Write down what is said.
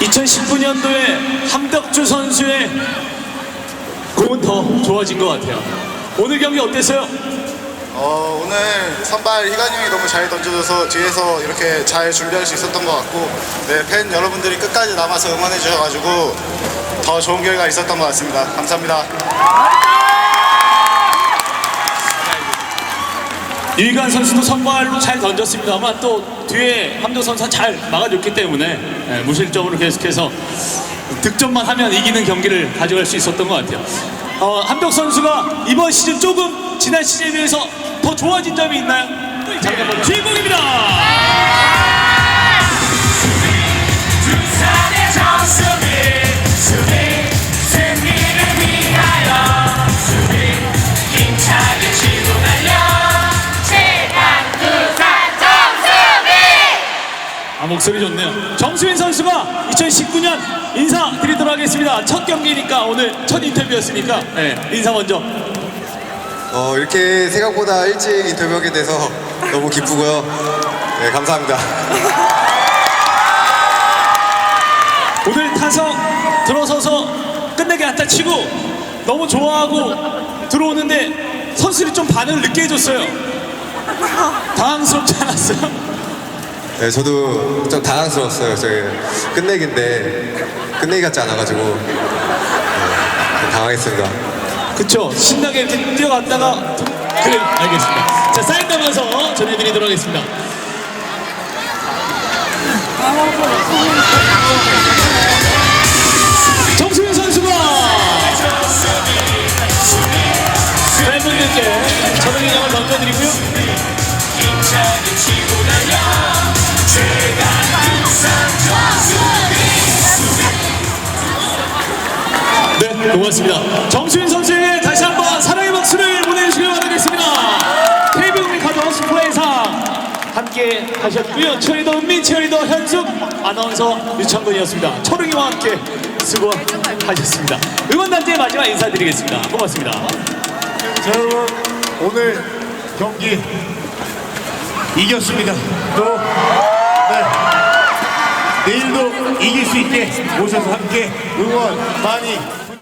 20년도에 함덕주 선수의 공은 더 좋아진 것 같아요. 오늘 경기 어땠어요? 어, 오늘 선발 희관이 형이 너무 잘 던져줘서 뒤에서 이렇게 잘 준비할 수 있었던 것 같고 네, 팬 여러분들이 끝까지 남아서 응원해 주셔가지고 더 좋은 결과 있었던 것 같습니다. 감사합니다. 이관 선수도 선발로 잘 던졌습니다만 또 뒤에 함덕 선수가 잘 막아줬기 때문에 예, 무실점으로 계속해서 득점만 하면 이기는 경기를 가져갈 수 있었던 것 같아요. 어, 함덕 선수가 이번 시즌 조금 지난 시즌에 비해서 더 좋아진 점이 있나요? 잠깐만 주인공입니다. 아 목소리 좋네요. 정수빈 선수가 2019년 인사 드리도록 하겠습니다. 첫 경기니까 오늘 첫 인터뷰였으니까 네, 인사 먼저. 어, 이렇게 생각보다 일찍 인터뷰하게 돼서 너무 기쁘고요. 네, 감사합니다. 오늘 타석 들어서서 끝내기 안타 치고 너무 좋아하고 들어오는데 선수들이 좀 반응을 늦게 해줬어요. 당황스럽지 않았어요? 네, 저도 좀 당황스러웠어요. 저희 끝내기인데 끝내기 같지 않아가지고 네, 당황했습니다. 그쵸? 신나게 뛰어갔다가 그래 알겠습니다. 자 사인 담아서 전해드리도록 하겠습니다. 정수빈 선수가 팬분들께 전화기장을 던져드리고요. 고맙습니다. 정수인 선수에게 다시 한번 사랑의 박수를 보내주시길 바라겠습니다. KBO 카드하우스 플레이상 함께 하셨고요. 체리더 은민, 체리더 현숙, 아나운서 유창근이었습니다. 초롱이와 함께 수고하셨습니다. 응원단체의 마지막 인사드리겠습니다. 고맙습니다. 자, 여러분 오늘 경기 이겼습니다. 또 네. 내일도 이길 수 있게 오셔서 함께 응원 많이